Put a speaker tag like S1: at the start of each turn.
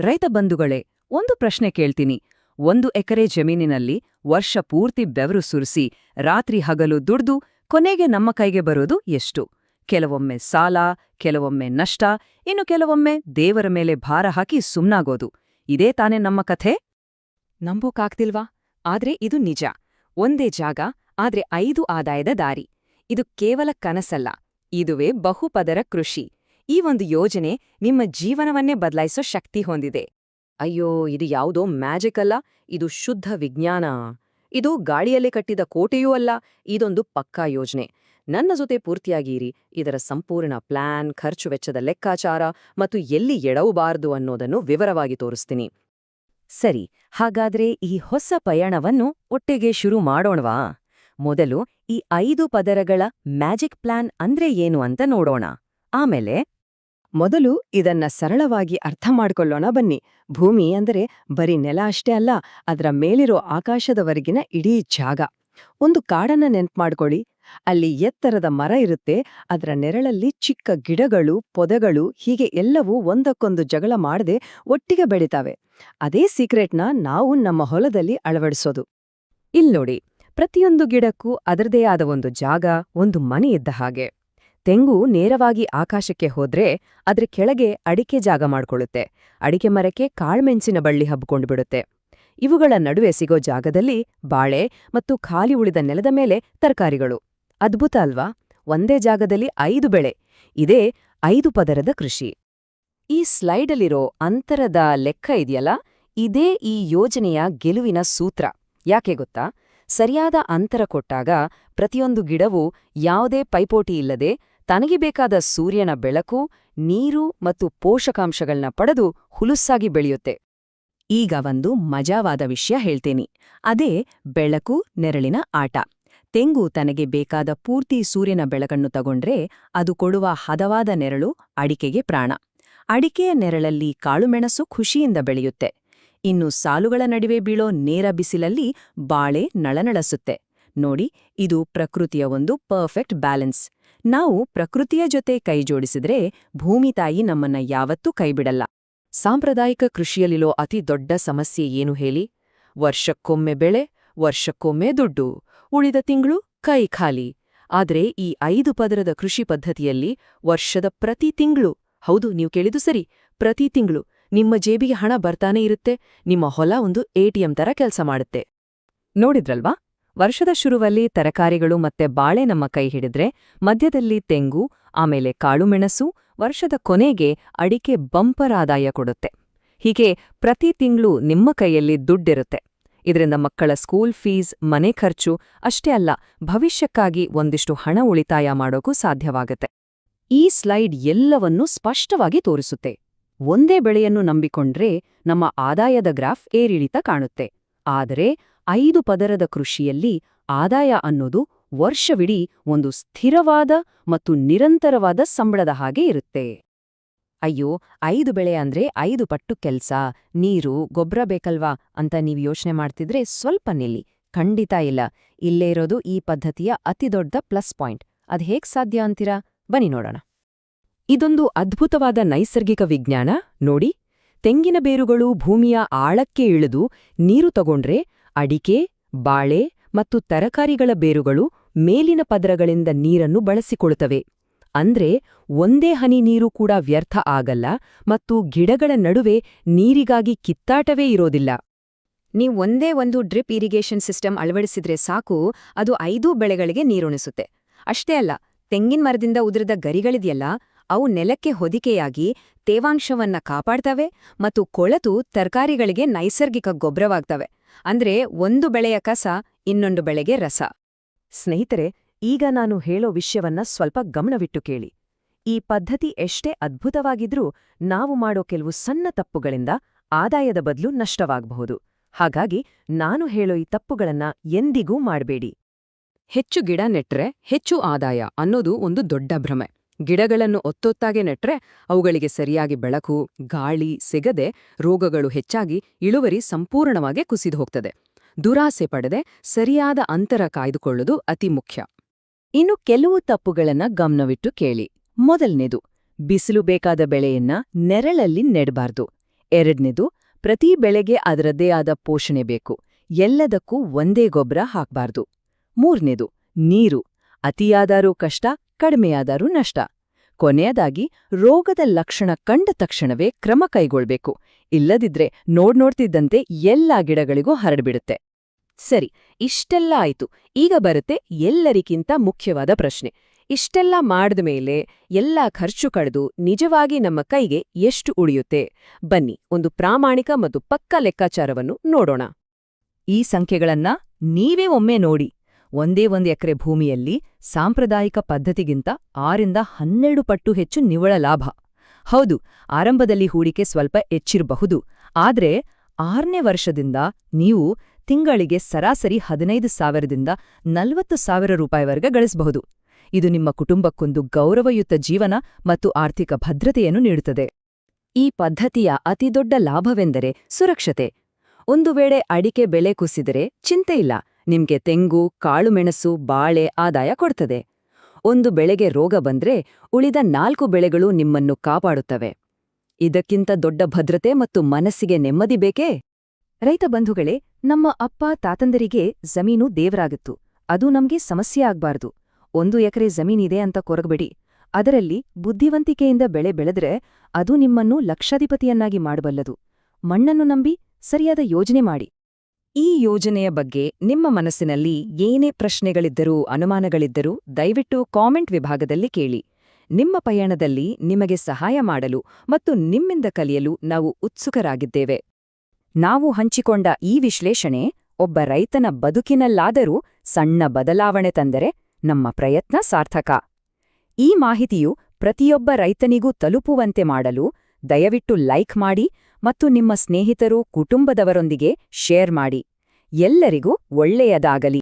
S1: ರೈತ ಬಂಧುಗಳೇ, ಒಂದು ಪ್ರಶ್ನೆ ಕೇಳ್ತೀನಿ. ಒಂದು ಎಕರೆ ಜಮೀನಿನಲ್ಲಿ ವರ್ಷ ಪೂರ್ತಿ ಬೆವರು ಸುರಿಸಿ, ರಾತ್ರಿ ಹಗಲು ದುಡ್ದು, ಕೊನೆಗೆ ನಮ್ಮ ಕೈಗೆ ಬರೋದು ಎಷ್ಟು? ಕೆಲವೊಮ್ಮೆ ಸಾಲ, ಕೆಲವೊಮ್ಮೆ ನಷ್ಟ, ಇನ್ನು ಕೆಲವೊಮ್ಮೆ ದೇವರ ಮೇಲೆ ಭಾರ ಹಾಕಿ ಸುಮ್ನಾಗೋದು. ಇದೇ ತಾನೇ ನಮ್ಮ ಕಥೆ?
S2: ನಂಬೋಕಾಗ್ತಿಲ್ವಾ? ಆದ್ರೆ ಇದು ನಿಜ. ಒಂದೇ ಜಾಗ, ಆದ್ರೆ ಐದು ಆದಾಯದ ದಾರಿ. ಇದು ಕೇವಲ ಕನಸಲ್ಲ. ಇದುವೇ ಬಹುಪದರ ಕೃಷಿ. ಈ ಒಂದು ಯೋಜನೆ ನಿಮ್ಮ ಜೀವನವನ್ನೇ ಬದಲಾಯಿಸೋ ಶಕ್ತಿ ಹೊಂದಿದೆ.
S1: ಅಯ್ಯೋ, ಇದು ಯಾವುದೋ ಮ್ಯಾಜಿಕ್ ಅಲ್ಲ, ಇದು ಶುದ್ಧ ವಿಜ್ಞಾನ. ಇದು ಗಾಳಿಯಲ್ಲೇ ಕಟ್ಟಿದ ಕೋಟೆಯೂ ಅಲ್ಲ, ಇದೊಂದು ಪಕ್ಕಾ ಯೋಜನೆ. ನನ್ನ ಜೊತೆ ಪೂರ್ತಿಯಾಗಿರಿ, ಇದರ ಸಂಪೂರ್ಣ ಪ್ಲಾನ್, ಖರ್ಚು ವೆಚ್ಚದ ಲೆಕ್ಕಾಚಾರ ಮತ್ತು ಎಲ್ಲಿ ಎಡವಬಾರದು ಅನ್ನೋದನ್ನು ವಿವರವಾಗಿ ತೋರಿಸ್ತೀನಿ. ಸರಿ, ಹಾಗಾದ್ರೆ ಈ ಹೊಸ ಪಯಣವನ್ನು ಒಟ್ಟಿಗೆ ಶುರು ಮಾಡೋಣವಾ? ಮೊದಲು ಈ ಐದು ಪದರಗಳ ಮ್ಯಾಜಿಕ್ ಪ್ಲಾನ್ ಅಂದ್ರೆ ಏನು ಅಂತ ನೋಡೋಣ. ಆಮೇಲೆ
S2: ಮೊದಲು ಇದನ್ನ ಸರಳವಾಗಿ ಅರ್ಥ ಮಾಡ್ಕೊಳ್ಳೋಣ ಬನ್ನಿ. ಭೂಮಿ ಅಂದರೆ ಬರೀ ನೆಲ ಅಷ್ಟೇ ಅಲ್ಲ, ಅದರ ಮೇಲಿರೋ ಆಕಾಶದವರೆಗಿನ ಇಡೀ ಜಾಗ. ಒಂದು ಕಾಡನ್ನ ನೆನ್ಪು ಮಾಡ್ಕೊಳ್ಳಿ. ಅಲ್ಲಿ ಎತ್ತರದ ಮರ ಇರುತ್ತೆ, ಅದರ ನೆರಳಲ್ಲಿ ಚಿಕ್ಕ ಗಿಡಗಳು, ಪೊದೆಗಳು, ಹೀಗೆ ಎಲ್ಲವೂ ಒಂದಕ್ಕೊಂದು ಜಗಳ ಮಾಡದೆ ಒಟ್ಟಿಗೆ ಬೆಳಿತಾವೆ. ಅದೇ ಸೀಕ್ರೆಟ್ನ ನಾವು ನಮ್ಮ ಹೊಲದಲ್ಲಿ ಅಳವಡಿಸೋದು.
S1: ಇಲ್ನೋಡಿ, ಪ್ರತಿಯೊಂದು ಗಿಡಕ್ಕೂ ಅದರದೇ ಆದ ಒಂದು ಜಾಗ, ಒಂದು ಮನೆ ಇದ್ದ ಹಾಗೆ. ತೆಂಗು ನೇರವಾಗಿ ಆಕಾಶಕ್ಕೆ ಹೋದ್ರೆ ಅದ್ರ ಕೆಳಗೆ ಅಡಿಕೆ ಜಾಗ ಮಾಡ್ಕೊಳ್ಳುತ್ತೆ. ಅಡಿಕೆ ಮರಕ್ಕೆ ಕಾಳ್ಮೆಣಸಿನ ಬಳ್ಳಿ ಹಬ್ಕೊಂಡ್ಬಿಡುತ್ತೆ ಇವುಗಳ ನಡುವೆ ಸಿಗೋ ಜಾಗದಲ್ಲಿ ಬಾಳೆ ಮತ್ತು ಖಾಲಿ ಉಳಿದ ನೆಲದ ಮೇಲೆ ತರಕಾರಿಗಳು. ಅದ್ಭುತ ಅಲ್ವಾ? ಒಂದೇ ಜಾಗದಲ್ಲಿ ಐದು ಬೆಳೆ. ಇದೇ ಐದು ಪದರದ ಕೃಷಿ. ಈ ಸ್ಲೈಡಲ್ಲಿರೋ ಅಂತರದ ಲೆಕ್ಕ ಇದೆಯಲ್ಲ? ಇದೇ ಈ ಯೋಜನೆಯ ಗೆಲುವಿನ ಸೂತ್ರ. ಯಾಕೆ ಗೊತ್ತಾ? ಸರಿಯಾದ ಅಂತರ ಕೊಟ್ಟಾಗ ಪ್ರತಿಯೊಂದು ಗಿಡವೂ ಯಾವುದೇ ಪೈಪೋಟಿ ಇಲ್ಲದೆ ತನಗೆ ಬೇಕಾದ ಸೂರ್ಯನ ಬೆಳಕು, ನೀರು ಮತ್ತು ಪೋಷಕಾಂಶಗಳನ್ನ ಪಡೆದು ಹುಲುಸ್ಸಾಗಿ ಬೆಳೆಯುತ್ತೆ. ಈಗ ಒಂದು ಮಜಾವಾದ ವಿಷಯ ಹೇಳ್ತೇನಿ. ಅದೇ ಬೆಳಕು, ನೆರಳಿನ ಆಟ. ತೆಂಗು ತನಗೆ ಬೇಕಾದ ಪೂರ್ತಿ ಸೂರ್ಯನ ಬೆಳಕನ್ನು ತಗೊಂಡ್ರೆ ಅದು ಕೊಡುವ ಹದವಾದ ನೆರಳು ಅಡಿಕೆಗೆ ಪ್ರಾಣ. ಅಡಿಕೆಯ ನೆರಳಲ್ಲಿ ಕಾಳುಮೆಣಸು ಖುಷಿಯಿಂದ ಬೆಳೆಯುತ್ತೆ. ಇನ್ನು ಸಾಲುಗಳ ನಡುವೆ ಬೀಳೋ ನೇರ ಬಿಸಿಲಲ್ಲಿ ಬಾಳೆ ನಳನಳಸುತ್ತೆ. ನೋಡಿ, ಇದು ಪ್ರಕೃತಿಯ ಒಂದು ಪರ್ಫೆಕ್ಟ್ ಬ್ಯಾಲೆನ್ಸ್. ನಾವು ಪ್ರಕೃತಿಯ ಜೊತೆ ಕೈಜೋಡಿಸಿದ್ರೆ ಭೂಮಿ ತಾಯಿ ನಮ್ಮನ್ನ ಯಾವತ್ತೂ ಕೈಬಿಡಲ್ಲ. ಸಾಂಪ್ರದಾಯಿಕ ಕೃಷಿಯಲ್ಲಿರೋ ಅತಿ ದೊಡ್ಡ ಸಮಸ್ಯೆ ಏನು ಹೇಳಿ? ವರ್ಷಕ್ಕೊಮ್ಮೆ ಬೆಳೆ, ವರ್ಷಕ್ಕೊಮ್ಮೆ ದುಡ್ಡು. ಉಳಿದ ತಿಂಗಳು ಕೈ ಖಾಲಿ. ಆದರೆ ಈ ಐದು ಪದರದ ಕೃಷಿ ಪದ್ಧತಿಯಲ್ಲಿ ವರ್ಷದ ಪ್ರತಿ ತಿಂಗಳು. ಹೌದು, ನೀವು ಕೇಳಿದು ಸರಿ. ಪ್ರತಿ ತಿಂಗಳು. ನಿಮ್ಮ ಜೇಬಿಗೆ ಹಣ ಬರ್ತಾನೆ ಇರುತ್ತೆ. ನಿಮ್ಮ ಹೊಲ ಒಂದು ಎಟಿಎಂ ತರ ಕೆಲಸ ಮಾಡುತ್ತೆ. ನೋಡಿದ್ರಲ್ವಾ? ವರ್ಷದ ಶುರುವಲ್ಲಿ ತರಕಾರಿಗಳು ಮತ್ತೆ ಬಾಳೆ ನಮ್ಮ ಕೈ ಹಿಡಿದ್ರೆ ಮಧ್ಯದಲ್ಲಿ ತೆಂಗು, ಆಮೇಲೆ ಕಾಳುಮೆಣಸು ವರ್ಷದ ಕೊನೆಗೆ ಅಡಿಕೆ ಬಂಪರ್ ಆದಾಯ ಕೊಡುತ್ತೆ. ಹೀಗೆ ಪ್ರತಿ ತಿಂಗಳು ನಿಮ್ಮ ಕೈಯಲ್ಲಿ ದುಡ್ಡಿರುತ್ತೆ. ಇದರಿಂದ ಮಕ್ಕಳ ಸ್ಕೂಲ್ ಫೀಸ್, ಮನೆ ಖರ್ಚು ಅಷ್ಟೇ ಅಲ್ಲ, ಭವಿಷ್ಯಕ್ಕಾಗಿ ಒಂದಿಷ್ಟು ಹಣ ಉಳಿತಾಯ ಮಾಡೋಕ್ಕೂ ಸಾಧ್ಯವಾಗುತ್ತೆ. ಈ ಸ್ಲೈಡ್ ಎಲ್ಲವನ್ನೂ ಸ್ಪಷ್ಟವಾಗಿ ತೋರಿಸುತ್ತೆ. ಒಂದೇ ಬೆಳೆಯನ್ನು ನಂಬಿಕೊಂಡ್ರೆ ನಮ್ಮ ಆದಾಯದ ಗ್ರಾಫ್ ಏರಿಳಿತ ಕಾಣುತ್ತೆ. ಆದರೆ ಐದು ಪದರದ ಕೃಷಿಯಲ್ಲಿ ಆದಾಯ ಅನ್ನೋದು ವರ್ಷವಿಡೀ ಒಂದು ಸ್ಥಿರವಾದ ಮತ್ತು ನಿರಂತರವಾದ ಸಂಬಳದ ಹಾಗೆ ಇರುತ್ತೆ. ಅಯ್ಯೋ, ಐದು ಬೆಳೆ ಅಂದ್ರೆ ಐದು ಪಟ್ಟು ಕೆಲ್ಸ, ನೀರು ಗೊಬ್ಬರ ಬೇಕಲ್ವಾ ಅಂತ ನೀವು ಯೋಚನೆ ಮಾಡ್ತಿದ್ರೆ ಸ್ವಲ್ಪ ನಿಲ್ಲಿ. ಖಂಡಿತ ಇಲ್ಲ. ಇಲ್ಲೇ ಇರೋದು ಈ ಪದ್ಧತಿಯ ಅತಿದೊಡ್ಡ ಪ್ಲಸ್ ಪಾಯಿಂಟ್. ಅದ್ ಹೇಗ್ ಸಾಧ್ಯ ಅಂತೀರಾ? ಬನ್ನಿ ನೋಡೋಣ. ಇದೊಂದು ಅದ್ಭುತವಾದ ನೈಸರ್ಗಿಕ ವಿಜ್ಞಾನ. ನೋಡಿ, ತೆಂಗಿನ ಬೇರುಗಳು ಭೂಮಿಯ ಆಳಕ್ಕೆ ಇಳಿದು ನೀರು ತಗೊಂಡ್ರೆ ಅಡಿಕೆ, ಬಾಳೆ ಮತ್ತು ತರಕಾರಿಗಳ ಬೇರುಗಳು ಮೇಲಿನ ಪದರಗಳಿಂದ ನೀರನ್ನು ಬಳಸಿಕೊಳ್ಳುತ್ತವೆ. ಅಂದ್ರೆ ಒಂದೇ ಹನಿ ನೀರು ಕೂಡ ವ್ಯರ್ಥ ಆಗಲ್ಲ ಮತ್ತು ಗಿಡಗಳ ನಡುವೆ ನೀರಿಗಾಗಿ ಕಿತ್ತಾಟವೇ ಇರೋದಿಲ್ಲ.
S2: ನೀವು ಒಂದೇ ಒಂದು ಡ್ರಿಪ್ ಇರಿಗೇಷನ್ ಸಿಸ್ಟಮ್ ಅಳವಡಿಸಿದ್ರೆ ಸಾಕು, ಅದು ಐದೂ ಬೆಳೆಗಳಿಗೆ ನೀರುಣಿಸುತ್ತೆ. ಅಷ್ಟೇ ಅಲ್ಲ, ತೆಂಗಿನ ಮರದಿಂದ ಉದುರಿದ ಗರಿಗಳಿದೆಯಲ್ಲ, ಅವು ನೆಲಕ್ಕೆ ಹೊದಿಕೆಯಾಗಿ ತೇವಾಂಶವನ್ನ ಕಾಪಾಡ್ತವೆ ಮತ್ತು ಕೊಳೆತು ತರಕಾರಿಗಳಿಗೆ ನೈಸರ್ಗಿಕ ಗೊಬ್ಬರವಾಗ್ತವೆ. ಅಂದ್ರೆ ಒಂದು ಬೆಳೆಯ ಕಸ ಇನ್ನೊಂದು ಬೆಳೆಗೆ ರಸ.
S1: ಸ್ನೇಹಿತರೆ, ಈಗ ನಾನು ಹೇಳೋ ವಿಷಯವನ್ನ ಸ್ವಲ್ಪ ಗಮನವಿಟ್ಟು ಕೇಳಿ. ಈ ಪದ್ಧತಿ ಎಷ್ಟೇ ಅದ್ಭುತವಾಗಿದ್ರೂ ನಾವು ಮಾಡೋ ಕೆಲವು ಸಣ್ಣ ತಪ್ಪುಗಳಿಂದ ಆದಾಯದ ಬದಲು ನಷ್ಟವಾಗಬಹುದು. ಹಾಗಾಗಿ ನಾನು ಹೇಳೋ ಈ ತಪ್ಪುಗಳನ್ನ ಎಂದಿಗೂ ಮಾಡಬೇಡಿ. ಹೆಚ್ಚು ಗಿಡ ನೆಟ್ರೆ ಹೆಚ್ಚು ಆದಾಯ ಅನ್ನೋದು ಒಂದು ದೊಡ್ಡ ಭ್ರಮೆ. ಗಿಡಗಳನ್ನು ಒತ್ತೊತ್ತಾಗೆ ನೆಟ್ರೆ ಅವುಗಳಿಗೆ ಸರಿಯಾಗಿ ಬೆಳಕು, ಗಾಳಿ, ಸಿಗದೆ ರೋಗಗಳು ಹೆಚ್ಚಾಗಿ ಇಳುವರಿ ಸಂಪೂರ್ಣವಾಗಿ ಕುಸಿದು ಹೋಗ್ತದೆ. ದುರಾಸೆ ಪಡೆದೆ ಸರಿಯಾದ ಅಂತರ ಕಾಯ್ದುಕೊಳ್ಳುವುದು ಅತಿ ಮುಖ್ಯ. ಇನ್ನು ಕೆಲವು ತಪ್ಪುಗಳನ್ನ ಗಮನವಿಟ್ಟು ಕೇಳಿ. ಮೊದಲನೇದು, ಬಿಸಿಲು ಬೇಕಾದ ಬೆಳೆಯನ್ನ ನೆರಳಲ್ಲಿ ನೆಡಬಾರ್ದು. ಎರಡನೇದು, ಪ್ರತಿ ಬೆಳೆಗೆ ಅದರದ್ದೇ ಆದ ಪೋಷಣೆ ಬೇಕು. ಎಲ್ಲದಕ್ಕೂ ಒಂದೇ ಗೊಬ್ಬರ ಹಾಕ್ಬಾರ್ದು. ಮೂರನೇದು, ನೀರು. ಅತಿಯಾದಾರೂ ಕಷ್ಟ ಕಡಿಮೆಯಾದರೂ ನಷ್ಟ. ಕೊನೆಯದಾಗಿ, ರೋಗದ ಲಕ್ಷಣ ಕಂಡ ತಕ್ಷಣವೇ ಕ್ರಮ ಕೈಗೊಳ್ಬೇಕು. ಇಲ್ಲದಿದ್ರೆ ನೋಡ್ನೋಡ್ತಿದ್ದಂತೆ ಎಲ್ಲಾ ಗಿಡಗಳಿಗೂ ಹರಡ್ಬಿಡುತ್ತೆ. ಸರಿ, ಇಷ್ಟೆಲ್ಲ ಆಯ್ತು. ಈಗ ಬರುತ್ತೆ ಎಲ್ಲರಿಗಿಂತ ಮುಖ್ಯವಾದ ಪ್ರಶ್ನೆ. ಇಷ್ಟೆಲ್ಲ ಮಾಡಿದ ಮೇಲೆ ಎಲ್ಲ ಖರ್ಚು ಕಳೆದು ನಿಜವಾಗಿ ನಮ್ಮ ಕೈಗೆ ಎಷ್ಟು ಉಳಿಯುತ್ತೆ? ಬನ್ನಿ, ಒಂದು ಪ್ರಾಮಾಣಿಕ ಮತ್ತು ಪಕ್ಕ ಲೆಕ್ಕಾಚಾರವನ್ನು ನೋಡೋಣ. ಈ ಸಂಖ್ಯೆಗಳನ್ನ ನೀವೇ ಒಮ್ಮೆ ನೋಡಿ. ಒಂದೇ ಒಂದು ಎಕರೆ ಭೂಮಿಯಲ್ಲಿ ಸಾಂಪ್ರದಾಯಿಕ ಪದ್ಧತಿಗಿಂತ ಆರಿಂದ ಹನ್ನೆರಡು ಪಟ್ಟು ಹೆಚ್ಚು ನಿವ್ವಳ ಲಾಭ. ಹೌದು, ಆರಂಭದಲ್ಲಿ ಹೂಡಿಕೆ ಸ್ವಲ್ಪ ಹೆಚ್ಚಿರಬಹುದು, ಆದರೆ ಆರನೇ ವರ್ಷದಿಂದ ನೀವು ತಿಂಗಳಿಗೆ ಸರಾಸರಿ ಹದಿನೈದು ಸಾವಿರದಿಂದ ನಲವತ್ತು ಸಾವಿರ ರೂಪಾಯಿವರೆಗೆ ಗಳಿಸಬಹುದು. ಇದು ನಿಮ್ಮ ಕುಟುಂಬಕ್ಕೊಂದು ಗೌರವಯುತ ಜೀವನ ಮತ್ತು ಆರ್ಥಿಕ ಭದ್ರತೆಯನ್ನು ನೀಡುತ್ತದೆ. ಈ ಪದ್ಧತಿಯ ಅತಿದೊಡ್ಡ ಲಾಭವೆಂದರೆ ಸುರಕ್ಷತೆ. ಒಂದು ವೇಳೆ ಅಡಿಕೆ ಬೆಲೆ ಕುಸಿದರೆ ಚಿಂತೆಯಿಲ್ಲ ನಿಮ್ಗೆ ತೆಂಗು ಕಾಳುಮೆಣಸು ಬಾಳೆ ಆದಾಯ ಕೊಡ್ತದೆ. ಒಂದು ಬೆಳೆಗೆ ರೋಗ ಬಂದ್ರೆ ಉಳಿದ ನಾಲ್ಕು ಬೆಳೆಗಳು ನಿಮ್ಮನ್ನು ಕಾಪಾಡುತ್ತವೆ. ಇದಕ್ಕಿಂತ ದೊಡ್ಡ ಭದ್ರತೆ ಮತ್ತು ಮನಸ್ಸಿಗೆ ನೆಮ್ಮದಿ ಬೇಕೇ? ರೈತ ಬಂಧುಗಳೇ, ನಮ್ಮ ಅಪ್ಪ ತಾತಂದರಿಗೆ ಜಮೀನು ದೇವರಾಗಿತ್ತು. ಅದು ನಮ್ಗೆ ಸಮಸ್ಯೆ ಆಗ್ಬಾರ್ದು. ಒಂದು ಎಕರೆ ಜಮೀನಿದೆ ಅಂತ ಕೊರಗಬೇಡಿ. ಅದರಲ್ಲಿ ಬುದ್ಧಿವಂತಿಕೆಯಿಂದ ಬೆಳೆ ಬೆಳೆದ್ರೆ ಅದು ನಿಮ್ಮನ್ನು ಲಕ್ಷಾಧಿಪತಿಯನ್ನಾಗಿ ಮಾಡಬಲ್ಲದು. ಮಣ್ಣನ್ನು ನಂಬಿ ಸರಿಯಾದ ಯೋಜನೆ ಮಾಡಿ. ಈ ಯೋಜನೆಯ ಬಗ್ಗೆ ನಿಮ್ಮ ಮನಸ್ಸಿನಲ್ಲಿ ಏನೇ ಪ್ರಶ್ನೆಗಳಿದ್ದರೂ, ಅನುಮಾನಗಳಿದ್ದರೂ, ದಯವಿಟ್ಟು ಕಾಮೆಂಟ್ ವಿಭಾಗದಲ್ಲಿ ಕೇಳಿ. ನಿಮ್ಮ ಪಯಣದಲ್ಲಿ ನಿಮಗೆ ಸಹಾಯ ಮಾಡಲು ಮತ್ತು ನಿಮ್ಮಿಂದ ಕಲಿಯಲು ನಾವು ಉತ್ಸುಕರಾಗಿದ್ದೇವೆ. ನಾವು ಹಂಚಿಕೊಂಡ ಈ ವಿಶ್ಲೇಷಣೆ ಒಬ್ಬ ರೈತನ ಬದುಕಿನಲ್ಲಾದರೂ ಸಣ್ಣ ಬದಲಾವಣೆ ತಂದರೆ ನಮ್ಮ ಪ್ರಯತ್ನ ಸಾರ್ಥಕ. ಈ ಮಾಹಿತಿಯು ಪ್ರತಿಯೊಬ್ಬ ರೈತನಿಗೂ ತಲುಪುವಂತೆ ಮಾಡಲು ದಯವಿಟ್ಟು ಲೈಕ್ ಮಾಡಿ ಮತ್ತು ನಿಮ್ಮ ಸ್ನೇಹಿತರು ಕುಟುಂಬದವರೊಂದಿಗೆ ಶೇರ್ ಮಾಡಿ. ಎಲ್ಲರಿಗೂ ಒಳ್ಳೆಯದಾಗಲಿ.